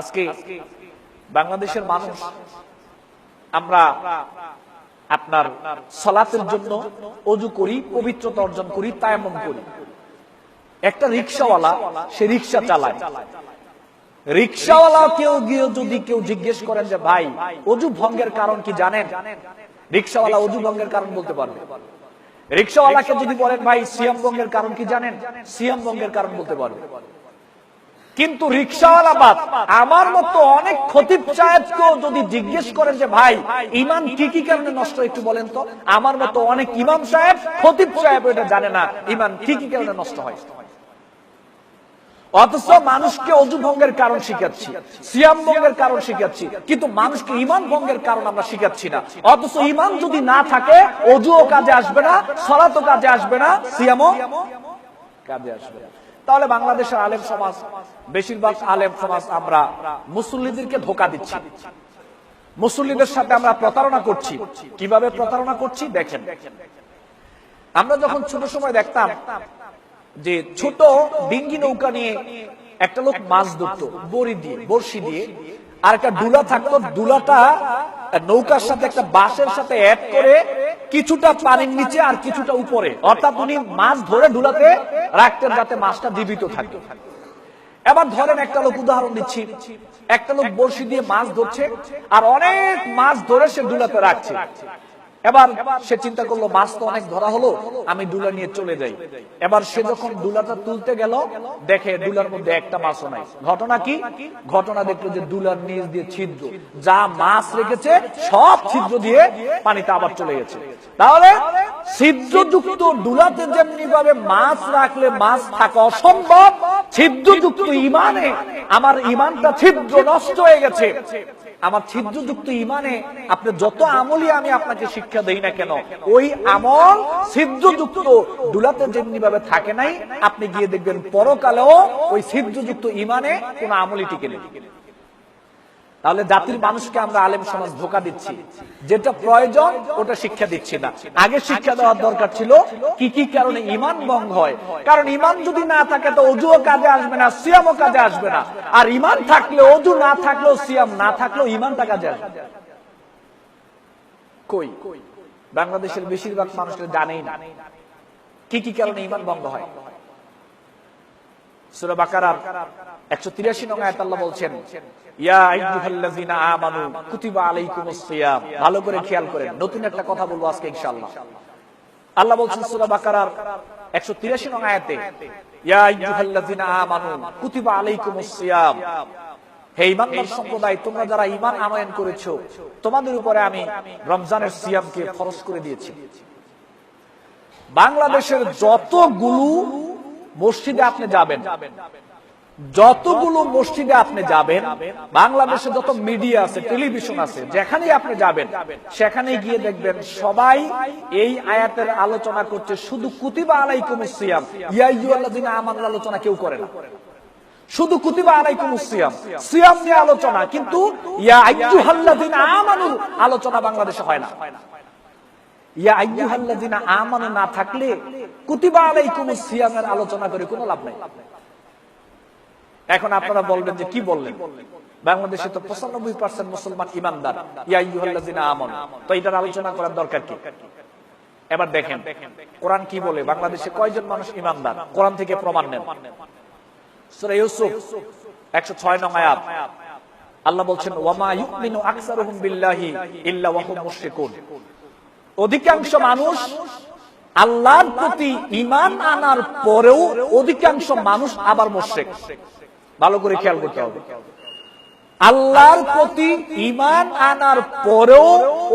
আজকে বাংলাদেশের মানুষ, আমরা আপনার সলাতের জন্য অজু করি, পবিত্রতা অর্জন করি তায়ামম করি। একটা রিক্সাওয়ালা, সে রিক্সা চালায়। রিক্সাওয়ালা কেউ গিয়ে যদি কেউ জিজ্ঞেস করেন যে, ভাই, অজু ভঙ্গের কারণ কি জানেন? রিক্সাওয়ালা অজু ভঙ্গের কারণ বলতে পারবে। রিক্সাওয়ালাকে যদি বলেন, ভাই সিএম ভঙ্গের কারণ কি জানেন? সিএম ভঙ্গের কারণ বলতে পারবে। কিন্তু রিক্সাওয়ালা বাদ আমার মতো অনেক খতিব সাহেবকেও যদি জিজ্ঞেস করেন যে, ভাই, ইমান কি কি কারণে নষ্ট? একটু বলেন তো। আমার মতো অনেক ইমাম সাহেব, খতিব সাহেব এটা জানে না, ইমান কি কি কারণে নষ্ট হয়। অথচ মানুষকে অজু ভঙ্গের কারণ শিখাচ্ছি, সিয়াম ভঙ্গের কারণ শিখাচ্ছি, কিন্তু মানুষকে ইমান ভঙ্গের কারণ আমরা শিখাচ্ছি না। অথচ ইমান যদি না থাকে, অজুও কাজে আসবে না, সলাতও কাজে আসবে না, সিয়ামও কাজে আসবে না। তাহলে বাংলাদেশের আলেম সমাজ, বেশিরভাগ আলেম সমাজ আমরা মুসল্লিদেরকে ধোকা দিচ্ছি। মুসল্লিদের সাথে আমরা প্রতারণা করছি। কীভাবে প্রতারণা করছি? দেখেন। আমরা যখন ছোট সময় দেখতাম যে ছোট ডিঙ্গি নৌকা নিয়ে একটা লোক মাছ ধরতো, বড়ি দিয়ে, বড়শি দিয়ে, আর একটা ডুলা থাকতো ডুলাটা নৌকার সাথে একটা বাঁশের সাথে অ্যাড করে কিছুটা পানির নিচে আর কিছুটা উপরে। অর্থাৎ উনি মাছ ধরে ডুলাতে রাখতেন যাতে মাছটা জীবিত থাকে। এবার ধরেন একটা লোক উদাহরণ দিচ্ছি। একটা লোক বড়শি দিয়ে মাছ ধরছে আর অনেক মাছ ধরে সে ডুলাতে রাখছে। এবার সে চিন্তা করল মাছ তো অনেক ধরা হলো, আমি দুলা নিয়ে চলে যাই। এবার সে যখন দুলাটা তুলতে গেল, দেখে দুলার মধ্যে একটা মাছও নাই। ঘটনা কি? ঘটনা দেখল যে দুলার নিচ দিয়ে ছিদ্র, যা মাছ রেখেছে, সব ছিদ্র দিয়ে পানিতে আবার চলে গেছে। তাহলে ছিদ্রযুক্ত যেমনি ভাবে মাছ রাখলে মাছ থাকা অসম্ভব, ছিদ্রযুক্ত ইমানে আমার ইমানটা ছিদ্র নষ্ট হয়ে গেছে। আমার ছিদ্রযুক্ত ইমানে আপনি যত আমলই আমি আপনাকে শিক্ষা দেই না কেন, ওই আমল ছিদ্রযুক্ত দুলাতে যেমনি ভাবে থাকে নাই, আপনি গিয়ে দেখবেন পরকালেও ওই ছিদ্রযুক্ত ইমানে কোন আমলই টিকে নেই তাহলে জাতির মানুষকে আমরা আলেম সমাজ ধোকা দিচ্ছি। যেটা প্রয়োজন, ওটা শিক্ষা দিচ্ছি না। আগে শিক্ষা দেওয়ার দরকার ছিল কি কি কারণে ইমান ভঙ্গ হয়। কারণ ইমান যদি না থাকে, তো অজুও কাজে আসবে না, সিয়ামও কাজে আসবে না। আর ইমান থাকলে, অজু না থাকলেও সিয়াম, না থাকলেও ইমানটা কাজে আসবে। কই? বাংলাদেশের বেশিরভাগ মানুষের জানেই না কি কি কারণে ইমান ভঙ্গ হয়। সূরা বাকারার 183 নং আয়াত আল্লাহ বলছেন, ইয়া আইয়ুহাল্লাযিনা আমানু কুতিবা আলাইকুমুস সিয়াম। ভালো করে খেয়াল করেন, নতুন একটা কথা বলব আজকে ইনশাআল্লাহ। আল্লাহ বলছেন সূরা বাকারার 183 নং আয়াতে, ইয়া আইয়ুহাল্লাযিনা আমানু কুতিবা আলাইকুমুস সিয়াম। হে ইমানদার সম্প্রদায়, তোমরা যারা ঈমান আনয়ন করেছ, তোমাদের উপরে আমি রমজানের সিয়ামকে ফরজ করে দিয়েছি। বাংলাদেশের যতগুলো মসজিদে আপনি যাবেন। যতগুলো মসজিদে আপনি যাবেন, বাংলাদেশে যত মিডিয়া আছে, টেলিভিশন আছে যেখানে আপনি যাবেন সেখানে গিয়ে দেখবেন সবাই এই আয়াতের আলোচনা করছে। শুধু কুতিবা আলাইকুম সিয়াম। ইয়াইয়ুল্লাযিনা আমানুল আলোচনা কেউ করে না। শুধু কুতিবা আলাইকুম সিয়াম। সিয়াম নিয়ে আলোচনা, কিন্তু ইয়া আইয়ুহাল্লাযিনা আমানু, আলোচনা বাংলাদেশে হয় না। না থাকলে আলোচনা করে কোনো লাভ নাই। এখন আপনারা বলবেন যে কি বললেন? বাংলাদেশে তো পঁচানব্বই পার্সেন্ট মুসলমান ইমানদার। আমানু। তো এটার আলোচনা করার দরকার কি? এবার দেখেন, কোরআন কি বলে? বাংলাদেশে কয়জন মানুষ ইমানদার? কোরআন থেকে প্রমাণ নেন। ইউসুফ 106 নং আয়াত। আল্লাহ বলছেন অধিকাংশ মানুষ আল্লাহর প্রতি ইমান আনার পরেও অধিকাংশ মানুষ আবার মোশেক ভালো করে খেয়াল করতে হবে। আল্লাহর প্রতি ইমান আনার পরেও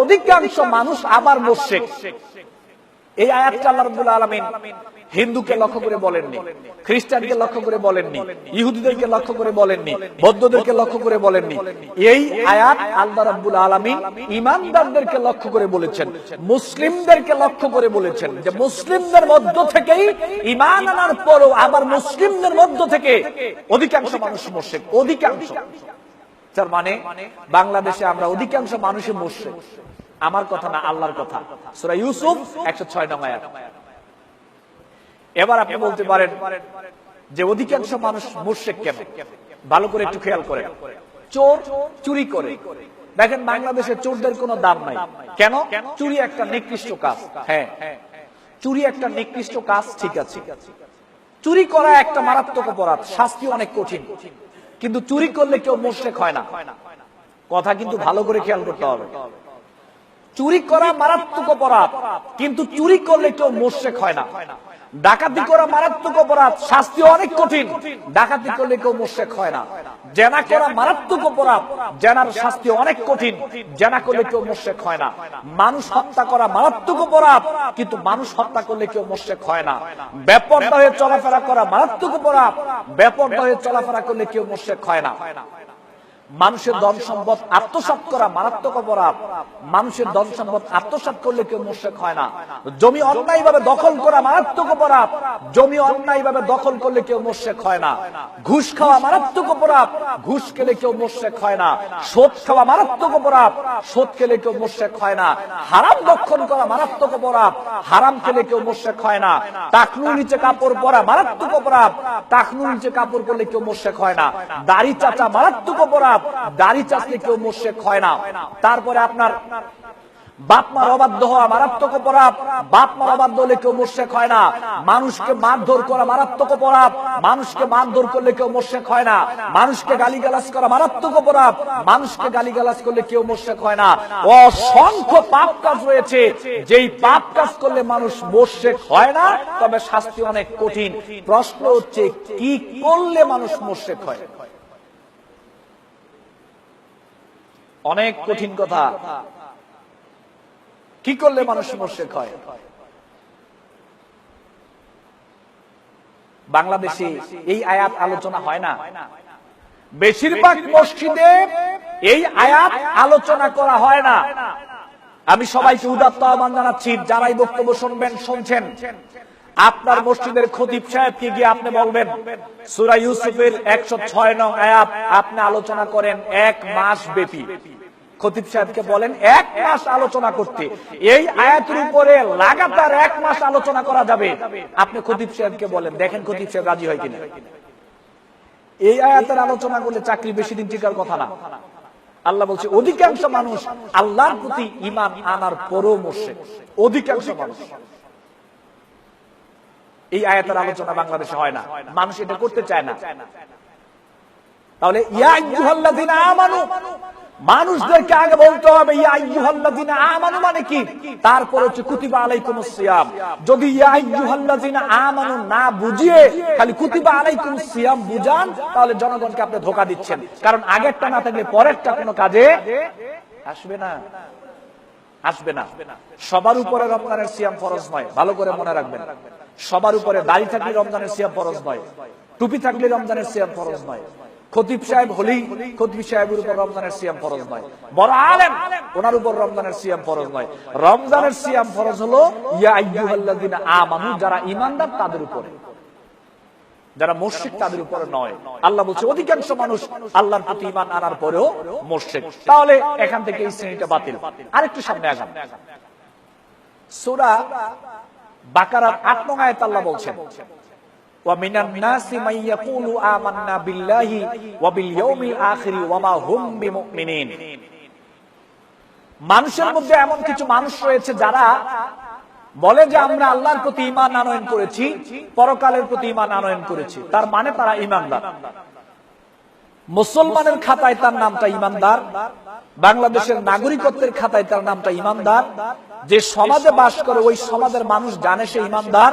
অধিকাংশ মানুষ আবার মুশরিক। এই আয়াতটা আল্লাহ রাব্বুল আলামিন হিন্দুকে লক্ষ্য করে বলেননি, খ্রিস্টানকে লক্ষ্য করে বলেননি, ইহুদিদেরকে লক্ষ্য করে বলেননি, বৌদ্ধদেরকে লক্ষ্য করে বলেননি। এই আয়াত আল্লাহ রাব্বুল আলামিন ইমানদারদেরকে লক্ষ্য করে বলেছেন, মুসলিমদেরকে লক্ষ্য করে বলেছেন যে মুসলিমদের মধ্য থেকেই ইমান আনার পরও আবার মুসলিমদের মধ্য থেকে অধিকাংশ মানুষ মুশরিক অধিকাংশ। তার মানে বাংলাদেশে আমরা অধিকাংশ মানুষই মুশরিক আমার কথা না আল্লাহর কথা। সূরা ইউসুফ 106 নং আয়াত। এবার আপনি বলতে পারেন যে অধিকাংশ মানুষ মুশরিক কেন? ভালো করে একটু খেয়াল করে চোর চুরি করে। দেখেন বাংলাদেশে চোরদের কোনো দাম নাই। কেন? চুরি একটা নিকৃষ্ট কাজ। হ্যাঁ। চুরি একটা নিকৃষ্ট কাজ ঠিক আছে। চুরি করা একটা মারাত্মক অপরাধ। শাস্তি অনেক কঠিন। কিন্তু চুরি করলে কেউ মোশেক হয় না। কথা কিন্তু ভালো করে খেয়াল করতে হবে। চুরি করা মারাত্মক অপরাধ, কিন্তু চুরি করলে কেউ মোশেক হয় না। ডাকাতি করা মারাত্মক অপরাধ, শাস্তি অনেক কঠিন। ডাকাতি করলে কেউ মোশেক হয় না। জেনা করা মারাত্মক অপরাধ, জেনার শাস্তি অনেক কঠিন। জেনা করলে কেউ মোশেক হয় না। মানুষ হত্যা করা মারাত্মক অপরাধ, কিন্তু মানুষ হত্যা করলে কেউ মোশেক হয় না। ব্যাপকটা হয়ে চলাফেরা করা মারাত্মক অপরাধ ব্যাপকটা হয়ে চলাফেরা করলে কেউ মোশেক হয় না। মানুষের ধন সম্পদ আত্মসাত করা মারাত্মক অপরাধ মানুষের ধন সম্পদ আত্মসাত করলে কেউ মোশেক হয় না জমি অন্যায় ভাবে দখল করা মারাত্মক অপরাধ জমি অন্যায় ভাবে দখল করলে কেউ মোশেক হয় না ঘুষ খাওয়া মারাত্মক অপরাধ ঘুষ খেলে কেউ মোশেক হয় না সোদ খাওয়া মারাত্মক অপরাধ সোদ খেলে কেউ মোশেক হয় না হারাম দক্ষণ করা মারাত্মক অপরাধ হারাম খেলে কেউ মোশেক হয় না টাকনুর নিচে কাপড় পরা মারাত্মক অপরাধ টাকনুর নিচে কাপড় পরলে কেউ মোশেক হয় না দাড়ি চাচা মারাত্মক অপরাধ দাড়ি চাচলে কেউ মোশেক হয় না। তারপরে আপনার অসংখ্য পাপ কাজ রয়েছে। যেই পাপ কাজ করলে মানুষ মোশেক হয় না, তবে শাস্তি অনেক কঠিন। প্রশ্ন হচ্ছে, কি করলে মানুষ মোশেক হয়? অনেক কঠিন কথা। কি করলে মানুষ মোশেক হয়? বাংলাদেশে এই আয়াত আলোচনা হয় না। বেশিরভাগ মসজিদে এই আয়াত আলোচনা করা হয় না। আমি সবাইকে উদাত্ত আহ্বান জানাচ্ছি, যারাই বক্তব্য শুনবেন, শুনছেন। আপনার মসজিদের খতিব সাহেবকে গিয়ে আপনি বলবেন, সুরা ইউসুফের একশো ছয় নং আয়াত আপনি আলোচনা করেন এক মাস ব্যাপী। এই আয়াতের আলোচনা করলে বেশি দিন কথা না। আল্লাহ বলছে, অধিকাংশ মানুষ আল্লাহর প্রতি ইমান আনার পরও মরছে অধিকাংশ মানুষ। এই আয়াতের আলোচনা বাংলাদেশে হয় না। মানুষ এটা করতে চায় না। তাহলে আমানু, মানুষদেরকে আগে বলতে হবে আমানু মানে কি? তারপর হচ্ছে, কুতিবা আলাইকুমুস সিয়াম। যদি আমানু না বুঝিয়ে খালি কুতিবা আলাইকুমুস সিয়াম বুঝান, তাহলে জনগণকে আপনি ধোকা দিচ্ছেন। কারণ আগেরটা না থাকলে পরেরটা কোনো কাজে আসবে না। আসবে না। সবার উপরে রমজানের সিয়াম ফরজ নয়। ভালো করে মনে রাখবেন। সবার উপরে দাড়ি থাকলে রমজানের সিয়াম ফরজ নয়, টুপি থাকলে রমজানের সিয়াম ফরজ নয়, খতিব সাহেব হলেই খতিব সাহেবের উপর রমজানের সিয়াম ফরজ নয়, বড় আলেম ওনার উপর রমজানের সিয়াম ফরজ নয়। রমজানের সিয়াম ফরজ হলো, ইয়া আইয়ুহাল্লাযিনা আমানু, যারা ঈমানদার তাদের উপরে। যারা মুশরিক তাদের উপরে নয়। আল্লাহ বলছে, অধিকাংশ মানুষ আল্লাহর প্রতি ঈমান আনার পরেও মুশরিক। তাহলে এখান থেকে এই শ্রেণীটা বাতিল। আরেকটু সামনে আগান। সূরা বাকারার 8 নং আয়াত আল্লাহ বলছেন ومن الناس من يقول آمنا بالله وباليوم الآخر وما هم بمؤمنين মানুষের মধ্যে এমন কিছু মানুষ রয়েছে যারা বলে যে আমরা আল্লাহর প্রতি ইমান আনয়ন করেছি পরকালের প্রতি ইমান আনয়ন করেছি তার মানে তারা ইমানদার মুসলমানের খাতায় তার নামটা ইমানদার বাংলাদেশের নাগরিকত্বের খাতায় তার নামটা ইমানদার যে সমাজে বাস করে, ওই সমাজের মানুষ জানে সে ইমানদার।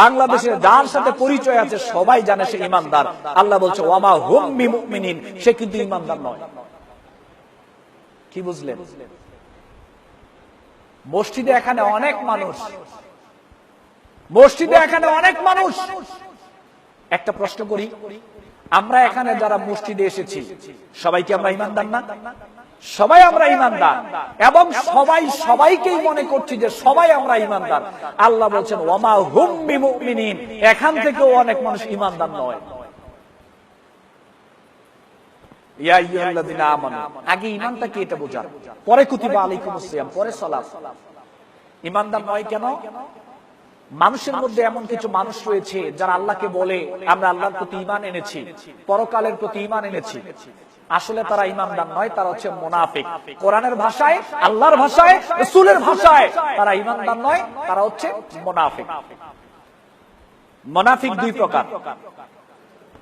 বাংলাদেশের যার সাথে পরিচয় আছে, সবাই জানে সে ইমানদার। আল্লাহ বলছে, ওয়ামা হুম বিমুমিনিন সে কিন্তু ইমানদার নয়। কি বুঝলেন? মসজিদে এখানে অনেক মানুষ। মসজিদে এখানে অনেক মানুষ। একটা প্রশ্ন করি, আমরা এখানে যারা মসজিদে এসেছি, সবাই কি আমরা ইমানদার না? সবাই আমরা ইমানদার। এবং সবাই সবাইকেই মনে করছি যে সবাই আমরা ইমানদার। আল্লাহ বলছেন ওমা হুম বিমুমিনিন। এখান থেকেও অনেক মানুষ ইমানদার নয়। মানুষের মধ্যে এমন কিছু মানুষ রয়েছে যারা আল্লাহকে বলে, আমরা আল্লাহর প্রতি ইমান এনেছি, পরকালের প্রতি ইমান এনেছি। আসলে তারা ইমানদার নয় তারা হচ্ছে মোনাফিক। কোরআনের ভাষায় আল্লাহর ভাষায় রসুলের ভাষায় তারা ইমানদার নয় তারা হচ্ছে মোনাফিক। মোনাফিক। দুই প্রকার।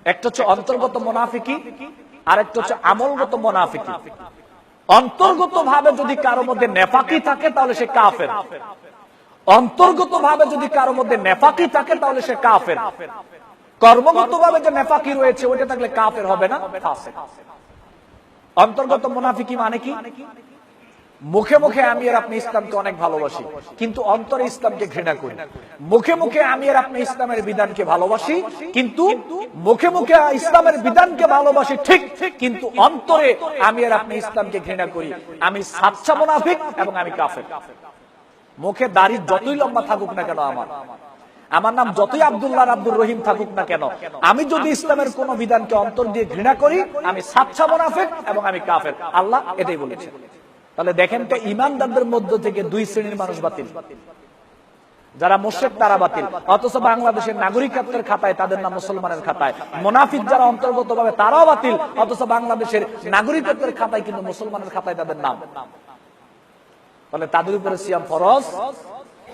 একটা হচ্ছে অন্তর্গত মোনাফিকি আর একটা হচ্ছে আমলগত মোনাফিকি। অন্তর্গত ভাবে যদি কারও মধ্যে নেফাকি থাকে তাহলে সে কাফের। অন্তর্গত ভাবে যদি কারও মধ্যে নেফাকি থাকে তাহলে সে কাফের। কর্মগত ভাবে যে নেফাকি রয়েছে ওইটা থাকলে কাফের হবে না। অন্তর্গত মুনাফিকি মানে কি? মুখে মুখে আমি আর আপনি ইসলামকে অনেক ভালোবাসি, কিন্তু অন্তরে ইসলামকে ঘৃণা করি। মুখে মুখে আমি আর আপনি ইসলামের বিধানকে ভালোবাসি, কিন্তু মুখে মুখে ইসলামের বিধানকে ভালোবাসি ঠিক, কিন্তু অন্তরে আমি আর আপনি ইসলামকে ঘৃণা করি। আমি সাচ্চা মুনাফিক এবং আমি কাফের। মুখে দাড়ি যতই লম্বা থাকুক না কেন আমার। আমার নাম যতই আব্দুল্লাহ আব্দুর রহিম থাকুক না কেন, আমি যদি ইসলামের কোন বিধানকে অন্তর দিয়ে ঘৃণা করি, আমি সাচ্ছা মোনাফেক এবং আমি কাফের। আল্লাহ এটাই বলেছে তাহলে দেখেন তো ইমানদারদের মধ্য থেকে দুই শ্রেণির মানুষ বাতিল। যারা মোশেক, তারা বাতিল। অথচ বাংলাদেশের নাগরিকত্বের খাতায় তাদের নাম মুসলমানের খাতায়। মোনাফিক যারা অন্তর্গত ভাবে তারাও বাতিল। অথচ বাংলাদেশের নাগরিকত্বের খাতায় কিন্তু মুসলমানের খাতায় তাদের নাম। তাহলে তাদের উপরে সিয়াম ফরজ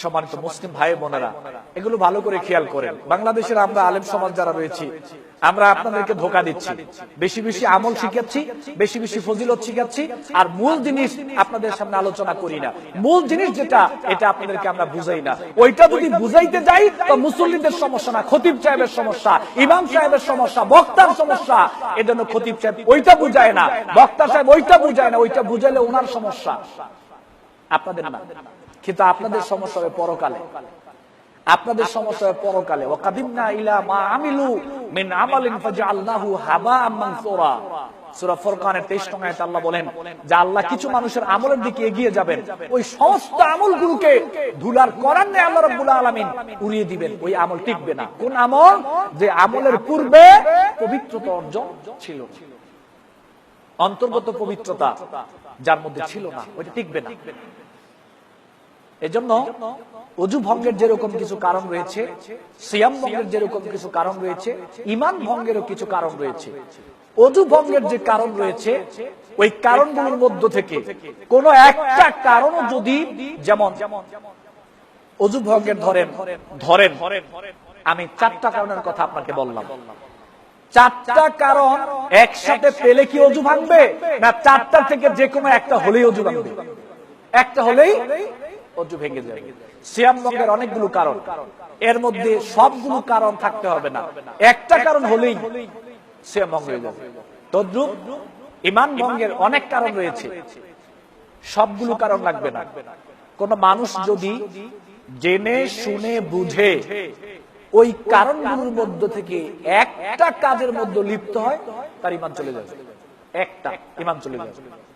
সম্মানিত মুসলিম ভাই বোনেরা, এগুলো ভালো করে খেয়াল করেন। বাংলাদেশের আমরা আলেম সমাজ যারা রয়েছি, আমরা আপনাদেরকে ধোকা দিচ্ছি। বেশি বেশি আমল শিখাচ্ছি, বেশি বেশি ফজিলত শিখাচ্ছি, আর মূল জিনিস আপনাদের সামনে আলোচনা করি না। মূল জিনিস যেটা, এটা আপনাদেরকে আমরা বুঝাই না। ওইটা যদি বুঝাইতে যাই, তো মুসল্লিদের সমস্যা না, খতিব সাহেবের সমস্যা, ইমাম সাহেবের সমস্যা, বক্তার সমস্যা, এজন্য খতিব সাহেব ওইটা বুঝায় না। বক্তা সাহেব ওইটা বুঝায় না, ওইটা বুঝাইলে ওনার সমস্যা। আপনাদের না। কিন্তু আপনাদের সমস্যা হবে পরকালে। আপনাদের সমস্যা হবে পরকালে। ইলা মা আমিলু মিন আমালিন ফাজআলনাহু মানসুরা। সূরা ফুরকানের 23 নং আয়াতে আল্লাহ বলেন, যে আল্লাহ কিছু মানুষের আমলের দিকে এগিয়ে যাবেন, ওই সমস্ত আমলগুলোকে ধুলার করার নেই আল্লাহ রাব্বুল আলামিন উড়িয়ে দিবেন। ওই আমল টিকবে না। কোন আমল? যে আমলের পূর্বে পবিত্রতা অর্জন ছিল। অন্তর্গত পবিত্রতা যার মধ্যে ছিল না, ওইটা টিকবে না। এজন্য অজু ভঙ্গের যেরকম কিছু কারণ রয়েছে সিয়াম ভঙ্গের যেরকম কিছু কারণ রয়েছে ইমান ভঙ্গেরও কিছু কারণ রয়েছে। অজু ভঙ্গের যে কারণ রয়েছে, ওই কারণগুলোর মধ্য থেকে কোন একটা কারণও যদি যেমন অজু ভঙ্গের ধরেন ধরেন, আমি চারটা কারণের কথা আপনাকে বললাম। চারটা কারণ একসাথে পেলে কি অজু ভাঙবে? না, চারটা থেকে যে কোনো একটা হলেই অজু ভাঙবে। একটা হলেই অজু ভেঙে যাবে। সিয়াম ভঙ্গের অনেকগুলো কারণ। এর মধ্যে সবগুলো কারণ থাকতে হবে না। একটা কারণ হলেই সিয়াম ভঙ্গ হয়ে যাবে। তদ্রুপ ইমান ভঙ্গের অনেক কারণ রয়েছে। সবগুলো কারণ লাগবে না। কোন মানুষ যদি জেনে, শুনে, বুঝে ওই কারণগুলোর মধ্য থেকে একটা কাজের মধ্যে লিপ্ত হয়, তার ইমান চলে যাবে। একটা ইমান চলে যাবে।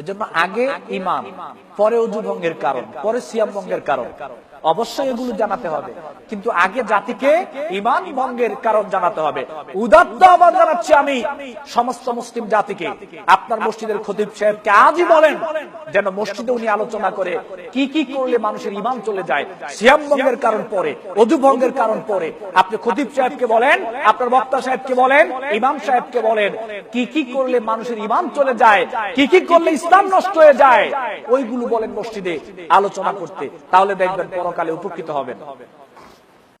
এজন্য আগে ইমাম পরে অজু ভঙ্গের কারণ পরে সিয়াম ভঙ্গের কারণ। অবশ্যই এগুলো জানাতে হবে। কিন্তু আগে জাতিকে ইমান ভঙ্গের কারণ জানাতে হবে। উদাত্ত আবার জানাচ্ছি আমি সমস্ত মুসলিম জাতিকে। আপনার মসজিদের খতিব সাহেবকে আজই বলেন যেন মসজিদে উনি আলোচনা করে কি কি করলে মানুষের ইমান চলে যায়। সিয়াম ভঙ্গের কারণ পরে অজু ভঙ্গের কারণ পরে। আপনি খতিব সাহেবকে বলেন, আপনার বক্তা সাহেবকে বলেন, ইমাম সাহেবকে বলেন, কি কি করলে মানুষের ইমান চলে যায়, কি কি করলে ইসলাম নষ্ট হয়ে যায়, ওইগুলো বলেন মসজিদে আলোচনা করতে। তাহলে দেখবেন পরকালে উপকৃত হবেন।